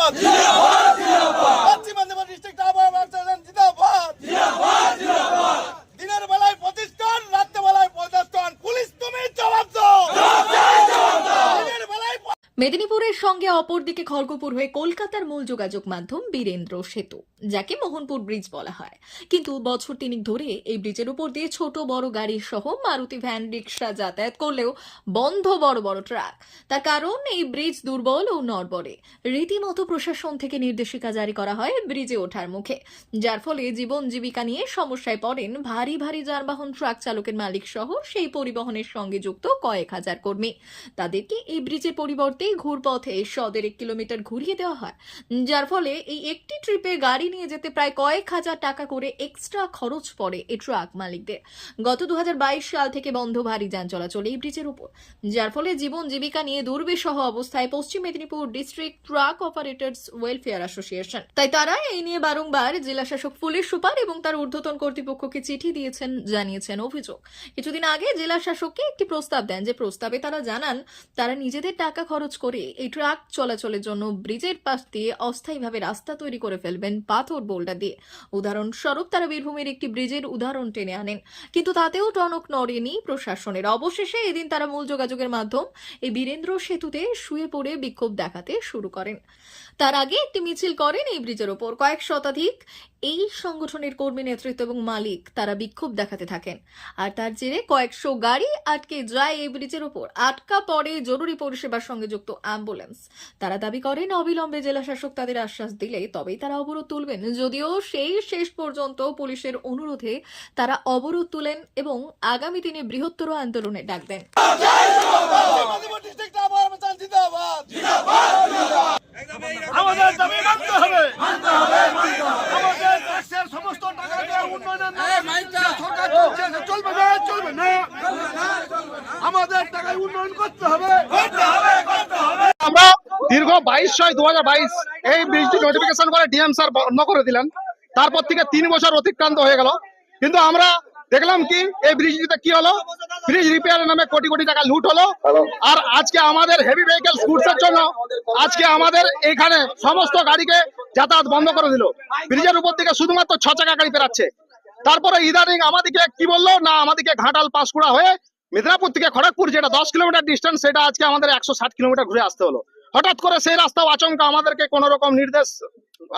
পশ্চিম মেদিনীপুরের সঙ্গে অপরদিকে খড়গপুর হয়ে কলকাতার মূল যোগাযোগ মাধ্যম বীরেন্দ্র সেতু, যাকে মোহনপুর ব্রিজ বলা হয়। কিন্তু বছর তিনিক ধরে এই ব্রিজের উপর দিয়ে ছোট বড় গাড়ি সহ মারুতি ভ্যান রিক্সা যাতায়াত করলেও বন্ধ বড় বড় ট্রাক। তার কারণ, এই ব্রিজ দুর্বল ও নড়বড়ে। রীতিমতো প্রশাসন থেকে নির্দেশিকা জারি করা হয় ব্রিজে ওঠার মুখে। যার ফলে জীবন জীবিকা নিয়ে সমস্যায় পড়েন ভারী ভারী যানবাহন, ট্রাক চালকের মালিক সহ সেই পরিবহনের সঙ্গে যুক্ত কয়েক হাজার কর্মী। তাদেরকে এই ব্রিজের পরিবর্তে ঘুরপথে সদের এক কিলোমিটার ঘুরিয়ে দেওয়া হয়। যার ফলে এই একটি ট্রিপে গাড়ি নিয়ে যেতে প্রায় কয়েক হাজার টাকা করে এক্সট্রা খরচ পড়ে এই ট্রাক মালিকদের। গত দুহাজার বাইশ সাল থেকে বন্ধ ভারী যান চলাচল এই ব্রিজের উপর। যার ফলে জীবন জীবিকা নিয়ে দুর্বিষহ অবস্থায় Paschim Medinipur district truck operators welfare association তাই তারা এই নিয়ে বারংবার জেলা শাসক পুলিশ সুপার এবং তার ঊর্ধ্বতন কর্তৃপক্ষকে চিঠি দিয়েছেন, জানিয়েছেন অভিযোগ। কিছুদিন আগে জেলা শাসককে একটি প্রস্তাব দেন যে প্রস্তাবে তারা জানান, তারা নিজেদের টাকা খরচ করে এই ট্রাক চলাচলের জন্য ব্রিজের পাশ দিয়ে অস্থায়ীভাবে রাস্তা তৈরি করে ফেলবেন পাথর বোল্ডা দিয়ে। উদাহরণস্বরূপ, তারা বীরভূমের একটি ব্রিজের উদাহরণ টেনে আনেন। কিন্তু তাতেও টনক নড়েনি প্রশাসনের। অবশেষে এদিন তারা মূল যোগাযোগের মাধ্যম এই বীরেন্দ্র সেতুতে শুয়ে পড়ে বিক্ষোভ দেখাতে শুরু করেন। তার আগে একটি মিছিল করেন এই ব্রিজের ওপর। কয়েক শতাধিক এই সংগঠনের কর্মী, নেতৃত্ব এবং মালিক তারা বিক্ষোভ দেখাতে থাকেন। আর তার জেরে কয়েকশো গাড়ি আটকে যায় এই ব্রিজের ওপর। আটকা পড়ে জরুরি পরিষেবার সঙ্গে যুক্ত অ্যাম্বুলেন্স। তারা দাবি করেন, অবিলম্বে জেলা শাসক তাদের আশ্বাস দিলে তবেই তারা অবরোধ তুলবেন। যদিও সেই শেষ পর্যন্ত পুলিশের অনুরোধে তারা অবরোধ তুলেন এবং আগামী দিনে বৃহত্তর আন্দোলনে ডাক দেন। আমাদের দাবি মানতে হবে। আমাদের দেশের সমস্ত সরকার চলছে চলবে না চলবে না। আমাদের টাকায় উন্নয়ন করতে হবে। আমরা দীর্ঘ বাইশ ছয় দু এই ব্রিজটি নোটিফিকেশন করে ডিএম স্যার বন্ধ করে দিলেন। তারপর থেকে তিন বছর অতিক্রান্ত হয়ে গেল। কিন্তু আমরা দেখলাম কি, এই ব্রিজটিতে কি হলো? ব্রিজ রিপেয়ারের নামে কোটি কোটি টাকা লুট হলো। আর আজকে আমাদের হেভি ভেহিকেল গুডসের জন্য আজকে আমাদের এখানে সমস্ত গাড়িকে যাতায়াত বন্ধ করে দিল। ব্রিজের উপর থেকে শুধুমাত্র ছ চাকা গাড়ি পেরাচ্ছে। তারপরে ইদানিং আমাদেরকে কি বলল? না আমাদেরকে ঘাটাল পাঁশকুড়া হয়ে মেদিনীপুর থেকে খড়গপুর যেটা দশ কিলোমিটার ডিস্টেন্স সেটা আজকে আমাদের একশো ষাট কিলোমিটার ঘুরে আসতে হলো। হঠাৎ করে সেই রাস্তাও আচমকা আমাদেরকে কোন রকম নির্দেশ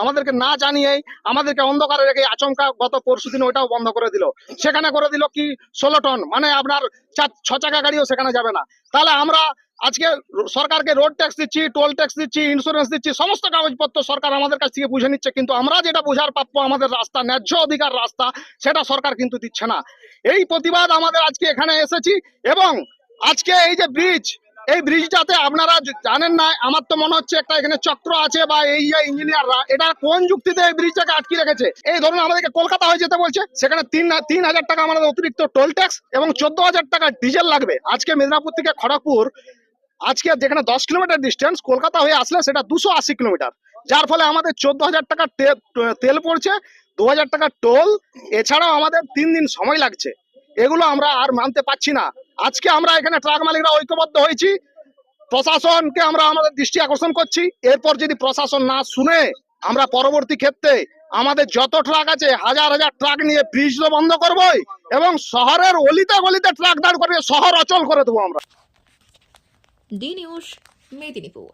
আমাদেরকে না জানিয়েই আমাদেরকে অন্ধকারে রেখে আচমকা গত পরশু দিন ওইটাও বন্ধ করে দিল। সেখানে করে দিল কি? ষোলো টন। মানে আপনার ছ চাকা গাড়িও সেখানে যাবে না। তাহলে আমরা আজকে সরকারকে রোড ট্যাক্স দিচ্ছি টোল ট্যাক্স দিচ্ছি ইন্স্যুরেন্স দিচ্ছি, সমস্ত কাগজপত্র সরকার আমাদের কাছ থেকে বুঝে নিচ্ছে। কিন্তু আমরা যেটা বোঝার প্রাপ্য আমাদের রাস্তা, ন্যায্য অধিকার রাস্তা, সেটা সরকার কিন্তু দিচ্ছে না। এই প্রতিবাদ আমাদের আজকে এখানে এসেছি এবং আজকে এই যে ব্রিজ এই ব্রিজটাতে আপনারা জানেন না, আমার তো মনে হচ্ছে একটা এখানে চক্র আছে বা এই ইঞ্জিনিয়াররা এটা কোন যুক্তিতে এই ব্রিজটাকে আটকে রেখেছে? এই ধরুন আমাদেরকে কলকাতা হয়ে যেতে বলছে, সেখানে তিন তিন হাজার টাকা আমাদের অতিরিক্ত টোল ট্যাক্স এবং চোদ্দ হাজার টাকা ডিজেল লাগবে। আজকে মেদিনীপুর থেকে খড়গপুর, আজকে যেখানে দশ কিলোমিটার ডিস্টেন্স কলকাতা হয়ে আসলে সেটা দুশো আশি কিলোমিটার। যার ফলে আমাদের চোদ্দ হাজার টাকা তেল পড়ছে, দু হাজার টাকা টোল এছাড়াও আমাদের তিন দিন সময় লাগছে। এগুলো আমরা আর মানতে পারছি না। আজকে আমরা এখানে ট্রাক মালিকরা ঐক্যবদ্ধ হয়েছি। প্রশাসনকে আমরা আমাদের দৃষ্টি আকর্ষণ করছি। এরপর যদি প্রশাসন না শুনে আমরা পরবর্তী ক্ষেত্রে আমাদের যত ট্রাক আছে, হাজার হাজার ট্রাক নিয়ে ব্রিজ তো বন্ধ করবোই এবং শহরের অলিতে গলিতে ট্রাক দাঁড় করে শহর অচল করে দেবো আমরা। D news, Medinipur.